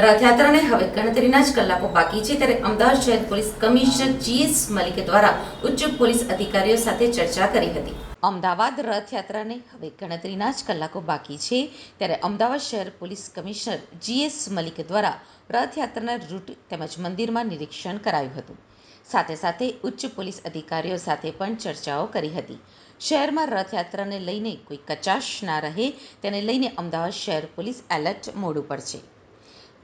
રથયાત્રાને હવે ગણતરીના જ કલાકો બાકી છે ત્યારે અમદાવાદ શહેર પોલીસ કમિશનર જીએસ મલિક દ્વારા ઉચ્ચ પોલીસ અધિકારીઓ સાથે ચર્ચા કરી હતી. અમદાવાદ રથયાત્રાને હવે ગણતરીના જ કલાકો બાકી છે ત્યારે અમદાવાદ શહેર પોલીસ કમિશનર જીએસ મલિક દ્વારા રથયાત્રાના રૂટ તેમજ મંદિરમાં નિરીક્ષણ કરાયું હતું. સાથે સાથે ઉચ્ચ પોલીસ અધિકારીઓ સાથે પણ ચર્ચાઓ કરી હતી. શહેરમાં રથયાત્રાને લઈને કોઈ કચાશ ના રહે તેને લઈને અમદાવાદ શહેર પોલીસ એલર્ટ મોડ ઉપર છે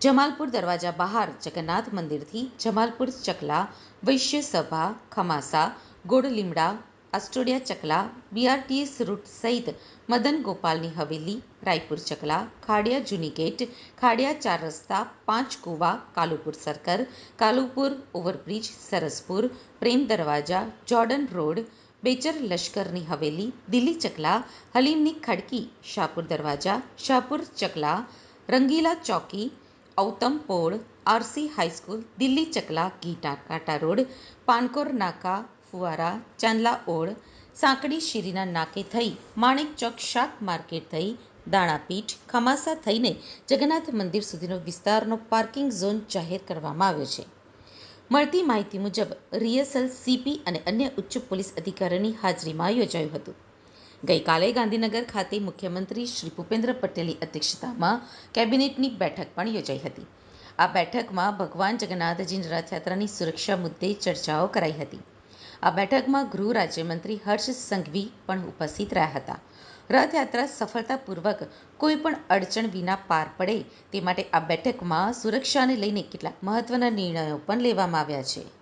જમાલપુર દરવાજા બહાર જગન્નાથ મંદિરથી જમાલપુર ચકલા, વૈશ્ય સભા, ખમાસા ગોળ લીમડા, આસ્ટોડિયા ચકલા, બીઆરટીએસ રૂટ સહિત મદન ગોપાલની હવેલી, રાયપુર ચકલા, ખાડિયા જૂની ગેટ, ખાડિયા ચાર રસ્તા, Panch Kuva, Kalupur circle Kalupur overbridge, Saraspur, Prem Darwaja, Jordan road, Bechar લશ્કરની હવેલી, દિલ્હી ચકલા, હલીમની ખડકી, શાહપુર દરવાજા, શાહપુર ચકલા, રંગીલા ચોકી ઔતમ પોળ RC high school Delhi Chakla Ghikanta road પાનકોર નાકા ફુવારા ચાંદલા ઓળ સાંકડી શીરીના નાકે થઈ માણેક ચોક શાક માર્કેટ થઈ દાણાપીઠ ખમાસા થઈને જગન્નાથ મંદિર સુધીનો વિસ્તારનો પાર્કિંગ ઝોન જાહેર કરવામાં આવ્યો છે મળતી માહિતી મુજબ રિહર્સલ સીપી અને અન્ય ઉચ્ચ પોલીસ અધિકારીઓની હાજરીમાં યોજાયું હતું ગઈકાલે ગાંધીનગર ખાતે મુખ્યમંત્રી શ્રી ભૂપેન્દ્ર પટેલની અધ્યક્ષતામાં કેબિનેટની બેઠક પણ યોજાઈ હતી. આ બેઠકમાં ભગવાન જગન્નાથજીની રથયાત્રાની સુરક્ષા મુદ્દે ચર્ચાઓ કરાઈ હતી. આ બેઠકમાં ગૃહ રાજ્યમંત્રી હર્ષ સંઘવી પણ ઉપસ્થિત રહ્યા હતા. રથયાત્રા સફળતાપૂર્વક કોઈ પણ અડચણ વિના પાર પડે તે માટે આ બેઠકમાં સુરક્ષાને લઈને કેટલાક મહત્વના નિર્ણયો પણ લેવામાં આવ્યા છે.